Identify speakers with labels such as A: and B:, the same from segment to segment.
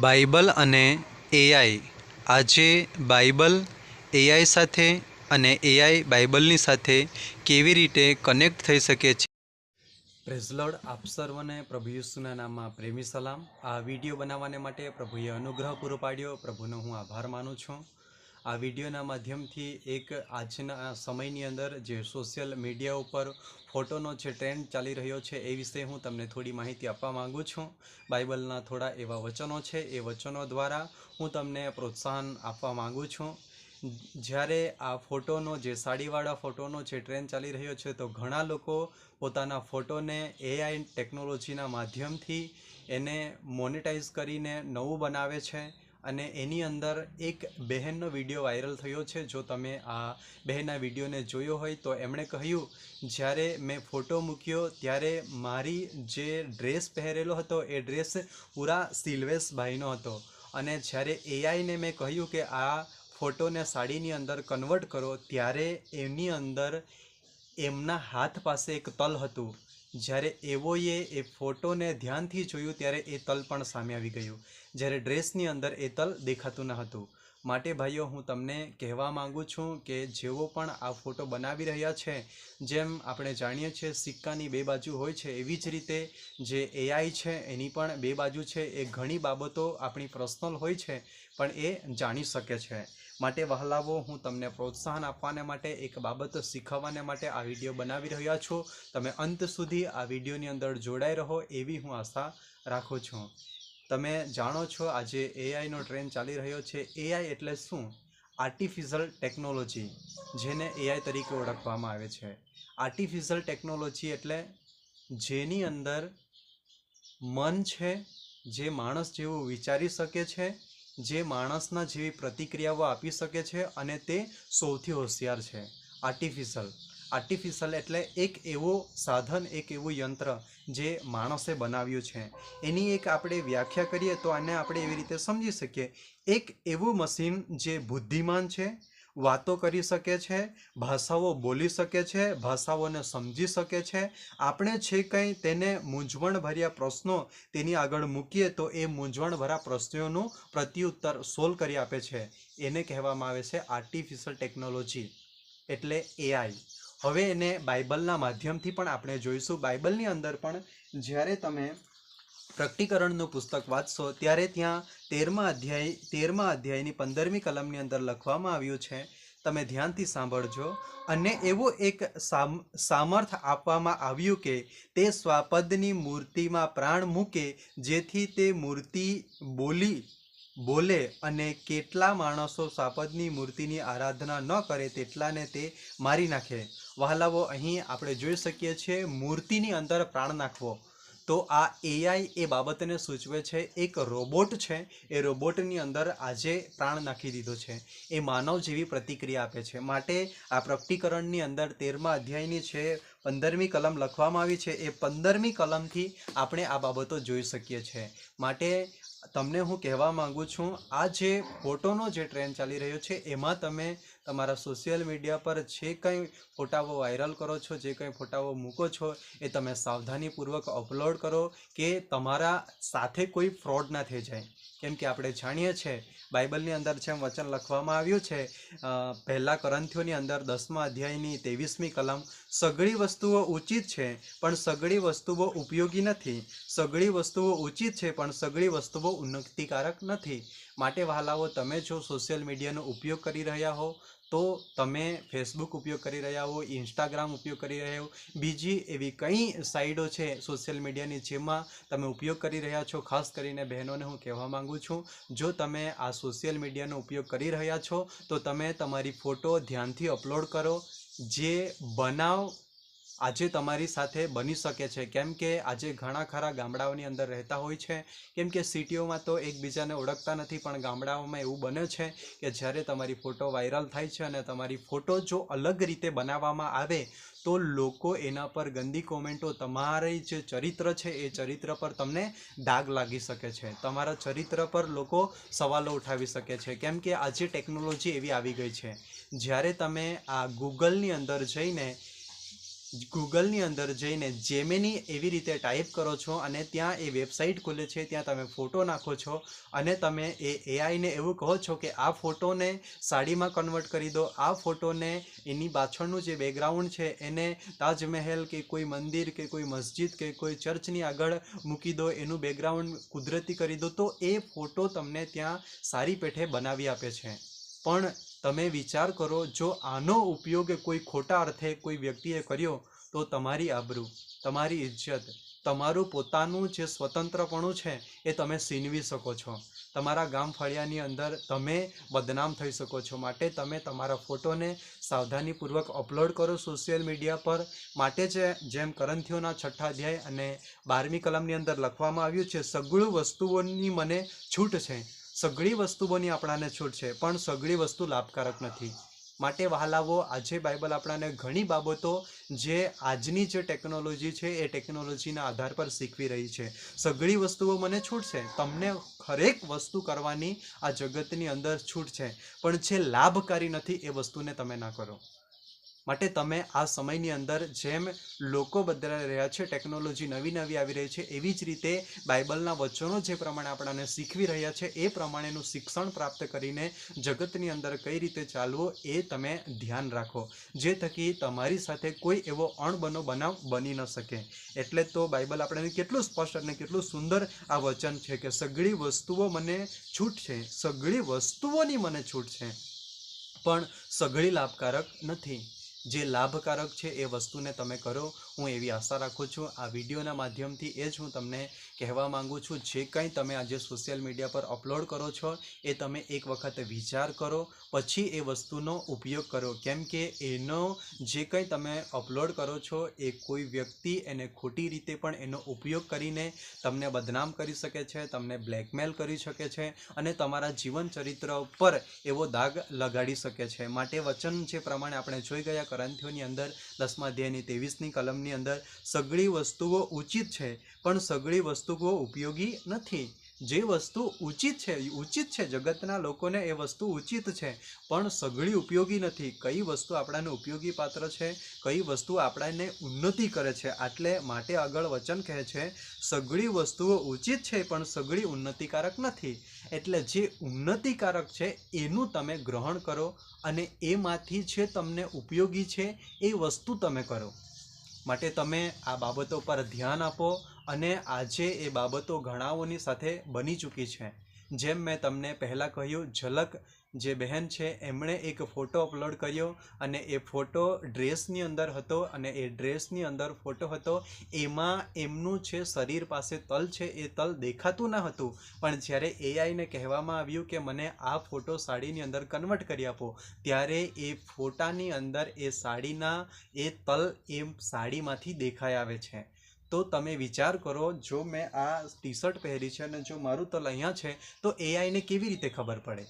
A: Bible અને AI. આજે Bible AI સાથે અને એઆઈ બાઇબલની સાથે કેવી રીતે કનેક્ટ થઈ શકે છે? પ્રેઝલોડ આપ સર્વને પ્રભુ યીશુના નામમાં પ્રેમી સલામ. આ વીડિયો બનાવવાને માટે પ્રભુએ અનુગ્રહ પૂરો પાડ્યો. પ્રભુનો હું આભાર માનું છું. આ વિડીયોના માધ્યમથી એક આજના સમયની અંદર જે સોશિયલ મીડિયા ઉપર ફોટોનો જે ટ્રેન્ડ ચાલી રહ્યો છે એ વિશે હું તમને થોડી માહિતી આપવા માગું છું. બાઇબલના થોડા એવા વચનો છે. એ વચનો દ્વારા હું તમને પ્રોત્સાહન આપવા માગું છું. જ્યારે આ ફોટોનો જે સાડીવાળા ફોટોનો જે ટ્રેન્ડ ચાલી રહ્યો છે તો ઘણા લોકો પોતાના ફોટોને એઆઈ ટેકનોલોજીના માધ્યમથી એને મોનેટાઈઝ કરીને નવું બનાવે છે. અને એની અંદર એક બહેનનો વીડિયો વાયરલ થયો છે. જો તમે આ બહેનના વિડીયોને જોયો હોય તો એમણે કહ્યું, જ્યારે મેં ફોટો મૂક્યો ત્યારે મારી જે ડ્રેસ પહેરેલો હતો એ ડ્રેસ પૂરા સિલ્વેશભાઈનો હતો. અને જ્યારે એઆઈને મેં કહ્યું કે આ ફોટોને સાડીની અંદર કન્વર્ટ કરો, ત્યારે એની અંદર એમના હાથ પાસે એક તલ હતું. જ્યારે એવોએ એ ફોટોને ધ્યાનથી જોયું ત્યારે એ તલ પણ સામે આવી ગયું. જ્યારે ડ્રેસની અંદર એ તલ દેખાતું ન હતું. માટે ભાઈઓ, હું તમને કહેવા માંગુ છું કે જેવો પણ આ ફોટો બનાવી રહ્યા છે, જેમ આપણે જાણીએ છીએ, સિક્કાની બે બાજુ હોય છે, એવી જ રીતે જે એઆઈ છે, એની પણ બે બાજુ છે. એ ઘણી બાબતો આપણી પર્સનલ હોય છે, પણ એ જાણી શકે છે. માટે વહલાવો, હું તમને પ્રોત્સાહન આપવાને માટે, એક બાબત શીખવવાને માટે આ વીડિયો બનાવી રહ્યા છું. તમે અંત સુધી આ વિડીયોની અંદર જોડાઈ રહો એવી હું આશા રાખું છું. તમે જાણો છો આજે એઆઈનો ટ્રેન્ડ ચાલી રહ્યો છે. એઆઈ એટલે શું? આર્ટિફિશિયલ ટેકનોલોજી જેને એઆઈ તરીકે ઓળખવામાં આવે છે. આર્ટિફિશિયલ ટેકનોલોજી એટલે જેની અંદર મન છે, જે માણસ જેવું વિચારી શકે છે જે માણસના જેવી પ્રતિક્રિયાઓ આપી શકે છે અને તે સૌથી હોશિયાર છે. આર્ટિફિશિયલ આર્ટિફિશિયલ એટલે એક એવો સાધન, એક એવું યંત્ર જે માણસે બનાવ્યું છે. એની એક આપણે વ્યાખ્યા કરીએ તો આને આપણે એવી રીતે સમજી શકીએ. એક એવું મશીન જે બુદ્ધિમાન છે વાતો કરી શકે છે, ભાષાઓ બોલી શકે છે, ભાષાઓને સમજી શકે છે. આપણે છે કંઈ તેને મૂંઝવણભર્યા પ્રશ્નો તેની આગળ મૂકીએ તો એ મૂંઝવણભર્યા પ્રશ્નોનું પ્રત્યુત્તર સોલ્વ કરી આપે છે. એને કહેવામાં આવે છે આર્ટિફિશિયલ ટેકનોલોજી એટલે એઆઈ હવે એને બાઇબલના માધ્યમથી પણ આપણે જોઈશું. બાઇબલની અંદર પણ જ્યારે તમે પ્રકટીકરણનું પુસ્તક વાંચશો, ત્યારે ત્યાં તેરમા અધ્યાય, તેરમા અધ્યાયની પંદરમી કલમની અંદર લખવામાં આવ્યું છે. તમે ધ્યાનથી સાંભળજો. અને એવું એક સામ, સામર્થ આપવામાં આવ્યું કે તે સ્વાપદની મૂર્તિમાં પ્રાણ મૂકે, જેથી તે મૂર્તિ બોલી, બોલે અને કેટલા માણસો સ્વાપદની મૂર્તિની આરાધના ન કરે તેટલાને તે મારી નાખે. વહાલાવો, અહીં આપણે જોઈ શકીએ છીએ, મૂર્તિની અંદર પ્રાણ નાખવો. તો આ એઆઈ એ બાબતને સૂચવે છે, એક રોબોટ છે. એ રોબોટની અંદર આજે પ્રાણ નાખી દીધો છે. એ માનવ જેવી પ્રતિક્રિયા આપે છે. માટે આ પ્રકટીકરણની અંદર તેરમા અધ્યાયની છે પંદરમી કલમ લખવામાં આવી છે, એ પંદરમી કલમથી આપણે આ બાબતો જોઈ શકીએ છીએ. માટે તમને હું કહેવા માંગુ છું, આ જે ફોટોનો જે ટ્રેન્ડ ચાલી રહ્યો છે, એમાં તમે તમારા સોશિયલ મીડિયા પર જે કંઈ ફોટાઓ વાયરલ કરો છો, જે કંઈ ફોટાઓ મૂકો છો, એ તમે સાવધાનીપૂર્વક અપલોડ કરો કે તમારા સાથે કોઈ ફ્રોડ ના થઈ જાય. કેમ કે આપણે જાણીએ છીએ, બાઇબલની અંદર જેમ વચન લખવામાં આવ્યું છે પહેલાં કરંથીઓની અંદર દસમા અધ્યાયની ત્રેવીસમી કલમ, સગળી વસ્તુઓ ઉચિત છે, પણ સગળી વસ્તુઓ ઉપયોગી નથી. સગળી વસ્તુઓ ઉચિત છે, પણ સગળી વસ્તુઓ ઉન્નતિકારક નથી. માટે વહાલાઓ, તમે જો સોશિયલ મીડિયાનો ઉપયોગ કરી રહ્યા હો તો તમે ફેસબુક ઉપયોગ કરી રહ્યા હો ઇન્સ્ટાગ્રામ ઉપયોગ કરી રહ્યા હો, બીજી એવી કઈ સાઇડો છે સોશિયલ મીડિયાની જેમાં તમે ઉપયોગ કરી રહ્યા છો? ખાસ કરીને બહેનોને હું કહેવા માંગુ છું, જો તમે આ સોશિયલ મીડિયાનો ઉપયોગ કરી રહ્યા છો, તો તમે તમારી ફોટો ધ્યાનથી અપલોડ કરો. જે બનાવ આજે તમારી સાથે બની શકે છે. કેમ કે આજે ઘણા ખરા ગામડાઓની અંદર રહેતા હોય છે. કેમ કે સિટીઓમાં તો એકબીજાને ઓળખતા નથી, પણ ગામડાઓમાં એવું બને છે કે જ્યારે તમારી ફોટો વાયરલ થાય છે અને તમારી ફોટો જો અલગ રીતે બનાવવામાં આવે, તો લોકો એના પર ગંદી કોમેન્ટો, તમારી જે ચરિત્ર છે, એ ચરિત્ર પર તમને દાગ લાગી શકે છે. તમારા ચરિત્ર પર લોકો સવાલો ઉઠાવી શકે છે. કેમ કે આજે ટેકનોલોજી એવી આવી ગઈ છે. જ્યારે તમે આ ગૂગલની અંદર જઈને ગૂગલની અંદર જઈને જેમેની એવી રીતે ટાઈપ કરો છો અને ત્યાં એ વેબસાઇટ ખુલે છે, ત્યાં તમે ફોટો નાખો છો અને તમે એ એઆઈને એવું કહો છો કે આ ફોટોને સાડીમાં કન્વર્ટ કરી દો, આ ફોટોને એની પાછળનું જે બેકગ્રાઉન્ડ છે એને તાજમહેલ કે કોઈ મંદિર કે કોઈ મસ્જિદ કે કોઈ ચર્ચની આગળ મૂકી દો, એનું બેકગ્રાઉન્ડ કુદરતી કરી દો, તો એ ફોટો તમને ત્યાં સારી પેઠે બનાવી આપે છે. પણ તમે વિચાર કરો, જો આનો ઉપયોગ કોઈ ખોટા અર્થે કોઈ વ્યક્તિએ કર્યો, તો તમારી આબરૂ, તમારી ઇજ્જત, તમારું પોતાનું જે સ્વતંત્રપણું છે, એ તમે સીનવી શકો છો. તમારા ગામ ફળિયાની અંદર તમે બદનામ થઈ શકો છો. માટે તમે તમારા ફોટોને સાવધાનીપૂર્વક અપલોડ કરો સોશિયલ મીડિયા પર. માટે જે, જેમ કરંથીઓના છઠ્ઠા અધ્યાય અને બારમી કલમની અંદર લખવામાં આવ્યું છે સગળું વસ્તુઓની મને છૂટ છે. સગળી વસ્તુઓની આપણાને છૂટ છે, પણ સગળી વસ્તુ લાભકારક નથી. માટે વહાલાવો, આજે બાઇબલ આપણાને ઘણી બાબતો જે આજની જે ટેકનોલોજી છે, એ ટેકનોલોજીના આધાર પર શીખવી રહી છે. સગળી વસ્તુઓ મને છૂટ છે, તમને હરેક વસ્તુ કરવાની આ જગતની અંદર છૂટ છે, પણ જે લાભકારી નથી, એ વસ્તુને તમે ના કરો. માટે તમે આ સમયની અંદર જેમ લોકો બદલાઈ રહ્યા છે, ટેકનોલોજી નવી નવી આવી રહી છે, એવી જ રીતે બાઇબલના વચનો જે પ્રમાણે આપણાને શીખવી રહ્યા છે, એ પ્રમાણેનું શિક્ષણ પ્રાપ્ત કરીને જગતની અંદર કઈ રીતે ચાલવું એ તમે ધ્યાન રાખો. જે થકી તમારી સાથે કોઈ એવો અણબનો બનાવ બની ન શકે. એટલે તો બાઇબલ આપણને કેટલું સ્પષ્ટ અને કેટલું સુંદર આ વચન છે કે સગળી વસ્તુઓ મને છૂટ છે, સગળી વસ્તુઓની મને છૂટ છે. પણ સઘળી લાભકારક નથી. જે લાભકારક છે એ વસ્તુને તમે કરો હું એવી આશા રાખું છું. આ વિડીયોના માધ્યમથી એ જ હું તમને કહેવા માંગુ છું. જે કંઈ તમે આજે સોશિયલ મીડિયા પર અપલોડ કરો છો, એ તમે એક વખત વિચાર કરો, પછી એ વસ્તુનો ઉપયોગ કરો. કેમ કે એનો જે કંઈ તમે અપલોડ કરો છો, એ કોઈ વ્યક્તિ એને ખોટી રીતે પણ એનો ઉપયોગ કરીને તમને બદનામ કરી શકે છે, તમને બ્લેકમેલ કરી શકે છે અને તમારા જીવન ચરિત્ર પર એવો દાગ લગાડી શકે છે. માટે વચન જે પ્રમાણે આપણે જોઈ ગયા કરંથીઓની અંદર દસમા અધ્યાયની ત્રેવીસની કલમની અંદર સગળી વસ્તુઓ ઉચિત છે પણ સગળી વસ્તુઓ ઉપયોગી નથી. જે વસ્તુ ઉચિત છે ઉચિત છે. જગતના લોકોને એ વસ્તુ ઉચિત છે. પણ સગળી ઉપયોગી નથી. કઈ વસ્તુ આપણાને ઉપયોગી પાત્ર છે? કઈ વસ્તુ આપણાને ઉન્નતિ કરે છે? આટલે માટે આગળ વચન કહે છે સગળી વસ્તુઓ ઉચિત છે, પણ સગળી ઉન્નતિકારક નથી. એટલે જે ઉન્નતિકારક છે, એનું તમે ગ્રહણ કરો અને એમાંથી જે તમને ઉપયોગી છે, એ વસ્તુ તમે કરો. માટે તમે આ બાબતો પર ધ્યાન આપો અને આજે એ બાબતો ઘણાઓની સાથે બની ચૂકી છે. જેમ મેં તમને પહેલાં કહ્યું, ઝલક જે બહેન છે, એમણે એક ફોટો અપલોડ કર્યો અને એ ફોટો ડ્રેસની અંદર હતો અને એ ડ્રેસની અંદર ફોટો હતો. એમાં એમનું છે, શરીર પાસે તલ છે, એ તલ દેખાતું ન હતું. પણ જ્યારે એઆઈને કહેવામાં આવ્યું કે મને આ ફોટો સાડીની અંદર કન્વર્ટ કરી આપો, ત્યારે એ ફોટાની અંદર એ સાડીના, એ તલ એ સાડીમાંથી દેખાઈ આવે છે. તો તમે વિચાર કરો, જો મેં આ ટી શર્ટ પહેરી છે અને જો મારું તલ અહીંયા છે, તો એઆઈને કેવી રીતે ખબર પડે?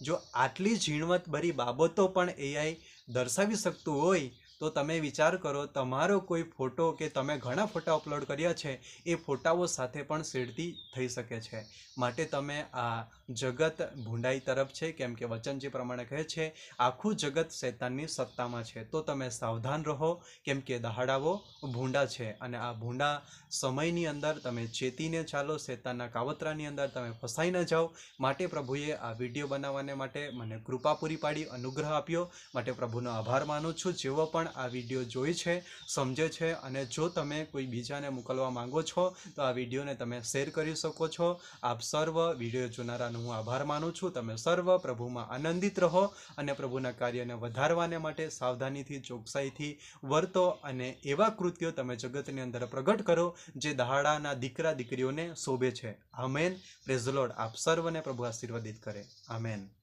A: જો આટલી ઝીણવટભરી બાબતો પણ એઆઈ દર્શાવી શકતું હોય તો તમે વિચાર કરો, તમારો કોઈ ફોટો કે તમે ઘણા ફોટા અપલોડ કર્યા છે, એ ફોટાઓ સાથે પણ શેડતી થઈ શકે છે. માટે તમે આ જગત ભૂંડાઈ તરફ છે, કેમ કે વચન જે પ્રમાણે કહે છે, આખું જગત શૈતાનની સત્તામાં છે. તો તમે સાવધાન રહો, કેમ કે દહાડાઓ ભૂંડા છે અને આ ભૂંડા સમયની અંદર તમે ચેતીને ચાલો, શૈતાનના કાવતરાની અંદર તમે ફસાઈ ન જાઓ. માટે પ્રભુએ આ વીડિયો બનાવવાને માટે મને કૃપા પૂરી પાડી, અનુગ્રહ આપ્યો. માટે પ્રભુનો આભાર માનું છું. જેવો પણ આ વીડિયો જોઈ છે, સમજે છે અને જો તમે કોઈ બીજાને મોકલવા માંગો છો, તો આ વિડીયોને તમે શેર કરી શકો છો. આપ સર્વ વીડિયો જોનારાનો હું આભાર માનું છું. તમે સર્વ પ્રભુમાં આનંદિત રહો અને પ્રભુના કાર્યને વધારવાને માટે સાવધાનીથી, ચોકસાઈથી વર્તો અને એવા કૃત્યો તમે જગતની અંદર પ્રગટ કરો, જે દહાડાના દીકરા દીકરીઓને શોભે છે. આમેન. પ્રેઝલોડ આપ સર્વને પ્રભુ આશીર્વાદિત કરે. આમેન.